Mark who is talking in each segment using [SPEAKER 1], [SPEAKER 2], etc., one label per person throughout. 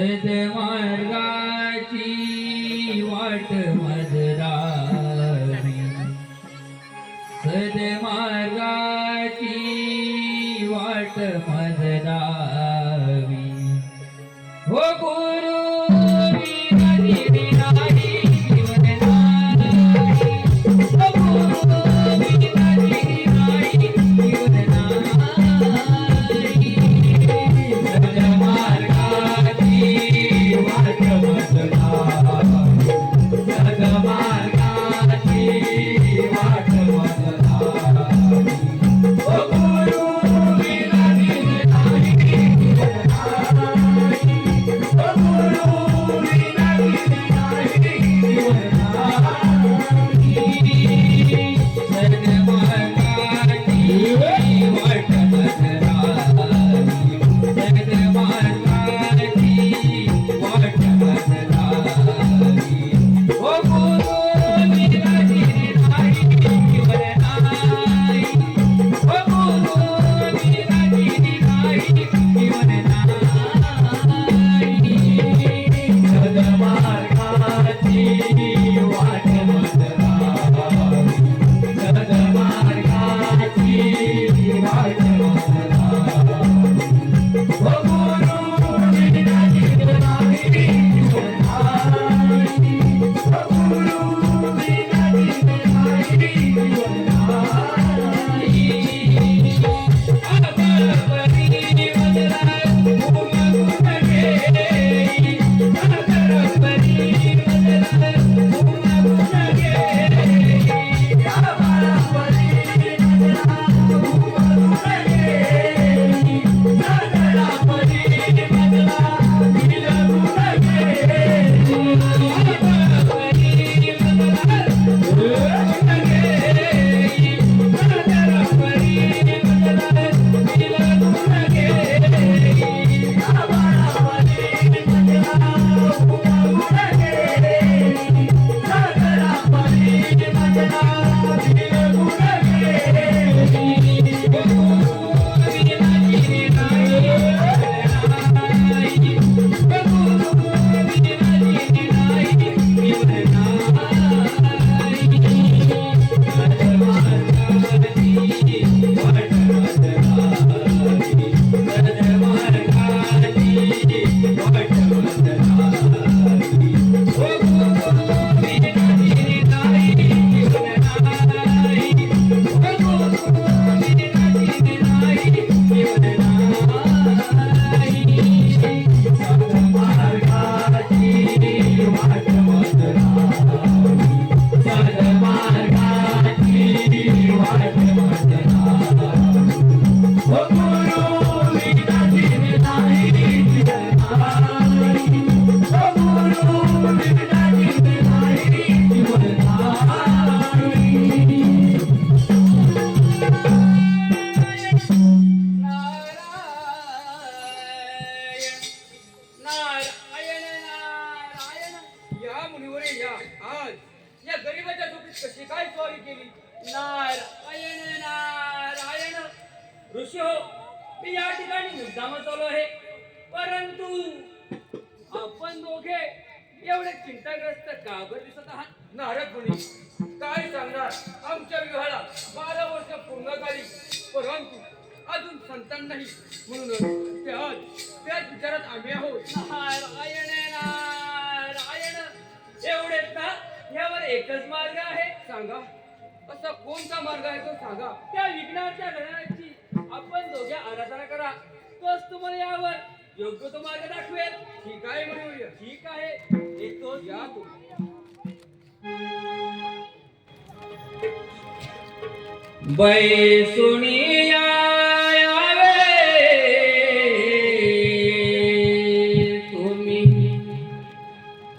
[SPEAKER 1] Sete संतान नाही म्हणून त्याच त्याच विचारात आम्ही आहोत. नारायण नारायण एवढे का? यावर एकच मार्ग आहे. सांगा. असा कोणता मार्ग आहे तो सांगा. त्या विघ्नाच्या घराची आपण दोघे आराधना करा. तोच तुम्हाला यावर योग्य तो मार्ग दाखवेल. ठीक आहे म्हणूया ठीक आहे. येतो या तू
[SPEAKER 2] बैसुनिया तुम्ही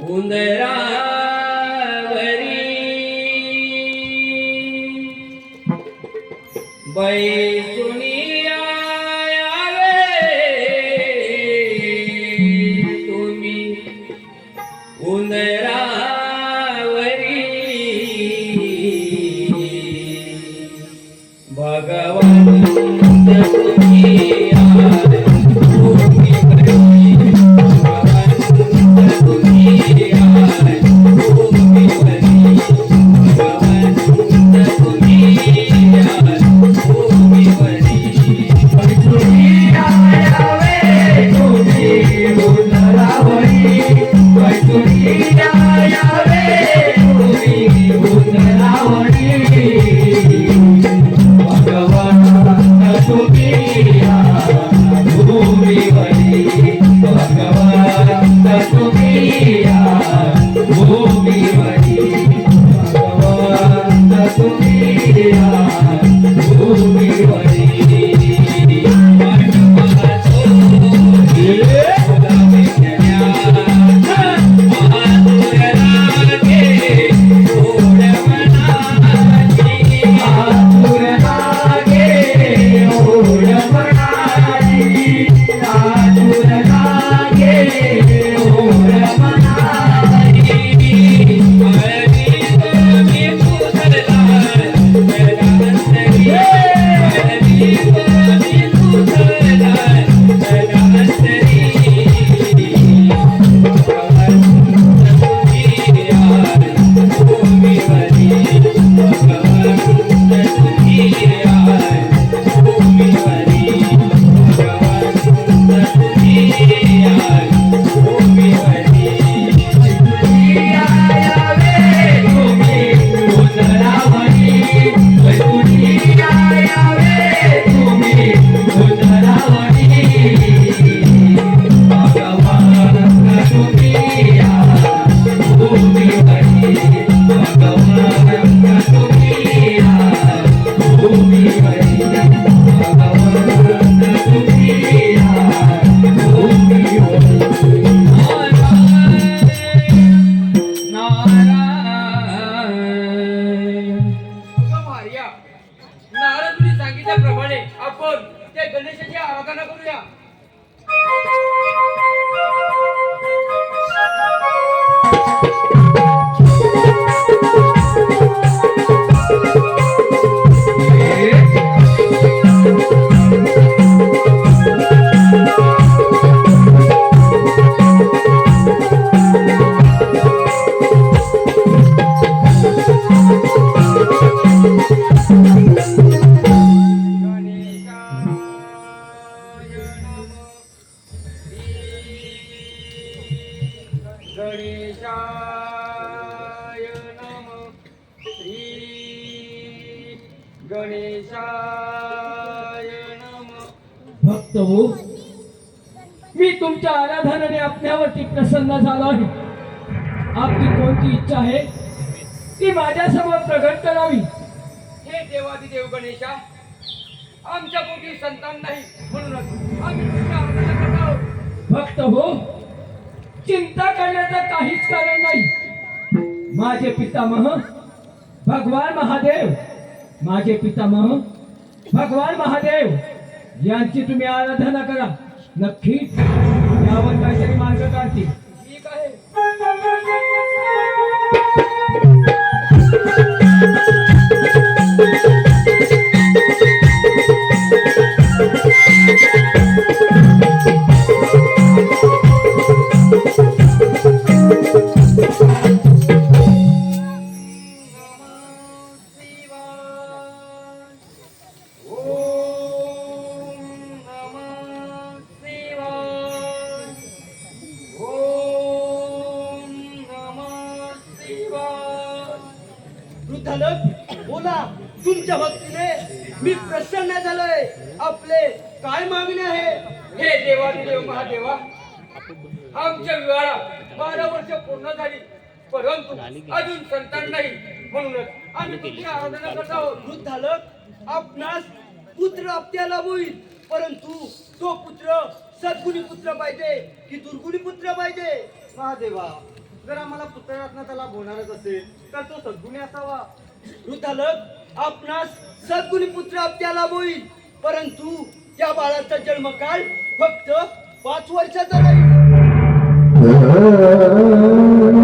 [SPEAKER 2] उंदरावरी। बैसुनिया
[SPEAKER 3] गणेशाय
[SPEAKER 2] भक्त हो मी तुमच्या आराधनाने आपल्यावरती प्रसन्न झालो आहे. आपली कोणती इच्छा आहे? ती माझ्यासमोर प्रगट करावी.
[SPEAKER 3] हे देवादिदेव गणेशा आमच्या पोटी संतान नाही म्हणूनच आम्ही तुमच्या आराधना करत आहोत.
[SPEAKER 2] भक्त हो चिंता करण्याचं काहीच कारण नाही. माझे पितामह भगवान महादेव माझे पितामह भगवान महादेव यांची तुम्ही आराधना करा. नक्कीच यावर काहीतरी मार्ग काढतील.
[SPEAKER 4] होईल. परंतु तो पुत्र सद्गुणी पुत्र पाहिजे की दुर्गुणी पुत्र पाहिजे? महादेवा जर आम्हाला पुत्ररत्नाचा लाभ होणारच असेल तर तो सद्गुणी असावा. वृद्धालक आपणास सद्गुणी पुत्र आपल्याला होईल. परंतु त्या बाळाचा जन्मकाळ फक्त पाच वर्षाचा राहील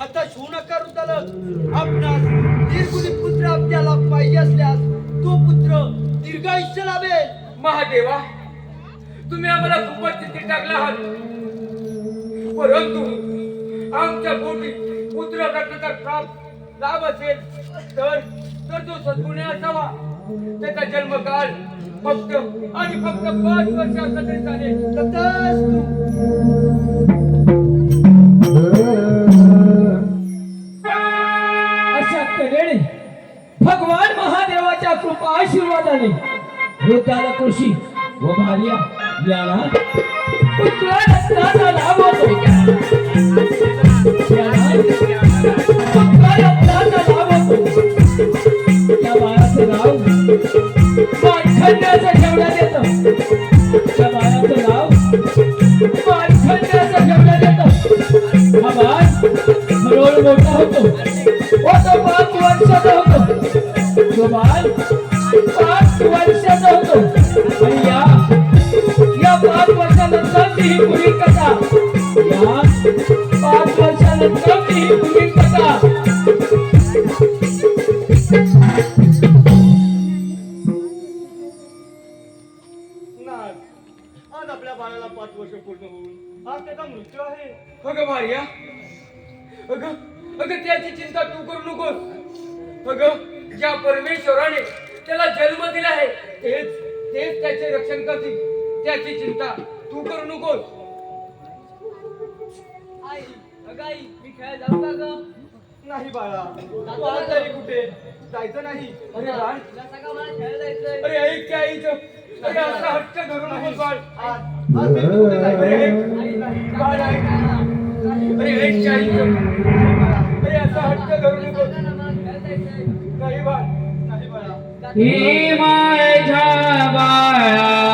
[SPEAKER 4] हताश होऊ नका वृद्धालक आपणास निर्गुणी पुत्र आपल्याला पाहिजे असल्यास तो पुत्र दीर्घायुष्य लाभेल.
[SPEAKER 3] महादेवा तुम्ही आम्हाला खूपच तिथे टाकला आहात. परंतु आमच्या पोटी पुत्र रत्नाचा प्राप्त लाभ असेल तर तर तो सद्गुणे असावा. त्याचा जन्मकाळ फक्त आणि फक्त पाच वर्षाचा तरी चालेल
[SPEAKER 4] तथास्तु.
[SPEAKER 2] भगवान महादेवाच्या कृपा आशीर्वादाने वृद्धाला कृषी व भार्या याला पुत्ररत्नाचा लाभ होतो. होतो. पाच वर्षाचा होतो
[SPEAKER 3] ज्या परमेश्वराने त्याला जन्म दिला आहे तेच तेच त्याचे रक्षण करतील. त्याची चिंता तू करू नकोस.
[SPEAKER 4] आई अगं आई मी खेळायला जाऊ का ग? नाही बाळा. तू आज तरी कुठे? जायचं नाही.
[SPEAKER 3] अरे बाळ
[SPEAKER 4] सकाळ मला खेळायला जायचंय.
[SPEAKER 3] अरे ऐक आईचं अरे असा हट्ट धरू नकोस बाळ.
[SPEAKER 4] आज आज कुठे
[SPEAKER 3] ऐक. बाळ ऐक. अरे ऐक अरे असा हट्ट धरू नकोस. नाही बाळ
[SPEAKER 4] नाही बाळा
[SPEAKER 2] ही माझ्या बाळा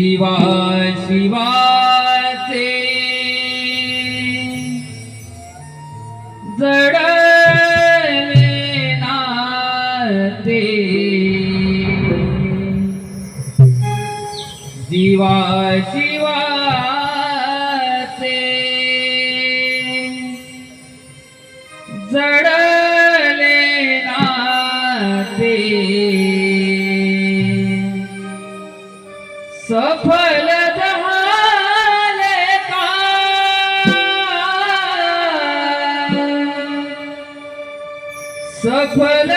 [SPEAKER 1] जीवा शिवाचे सफल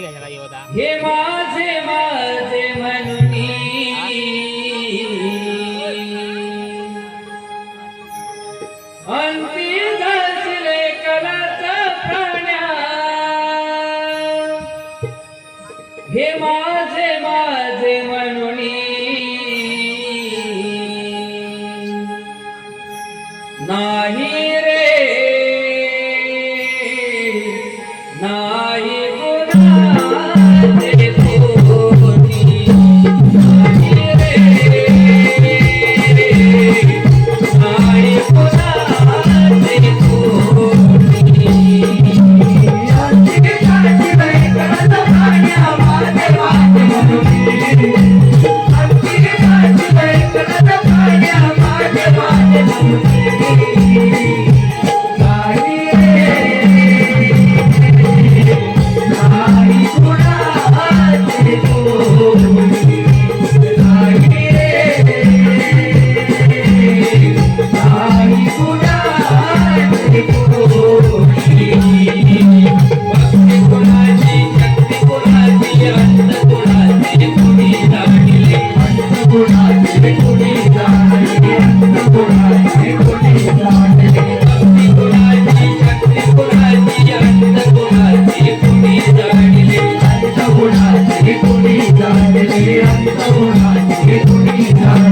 [SPEAKER 5] घ्यायला होता.
[SPEAKER 1] हे माझे माझे म्हणून
[SPEAKER 6] Yeah.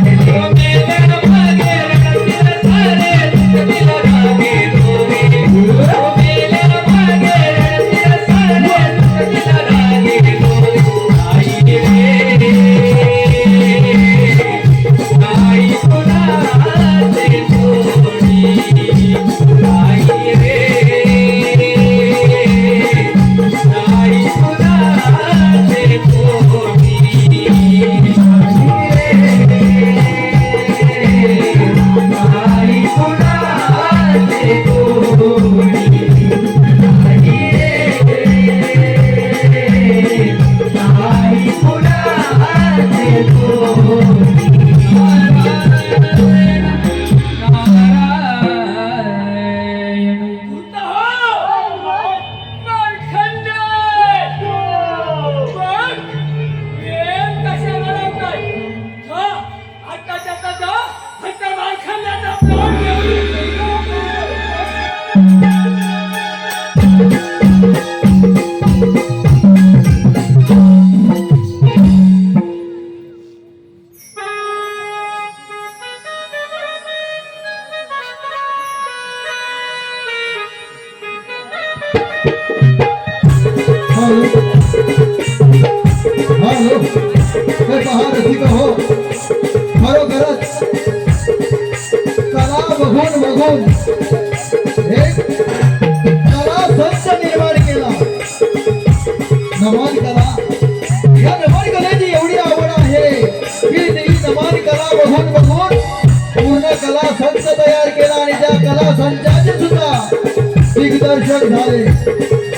[SPEAKER 6] दिग्दर्शक झाले.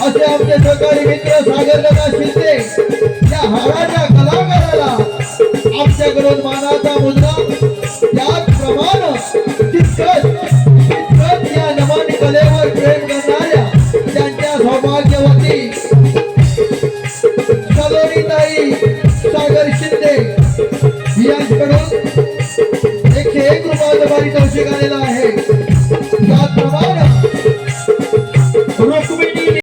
[SPEAKER 6] असे आमचे सहकारी मित्र सागरदादा शिंदे या हाराच्या कलाकाराला आमच्याकडून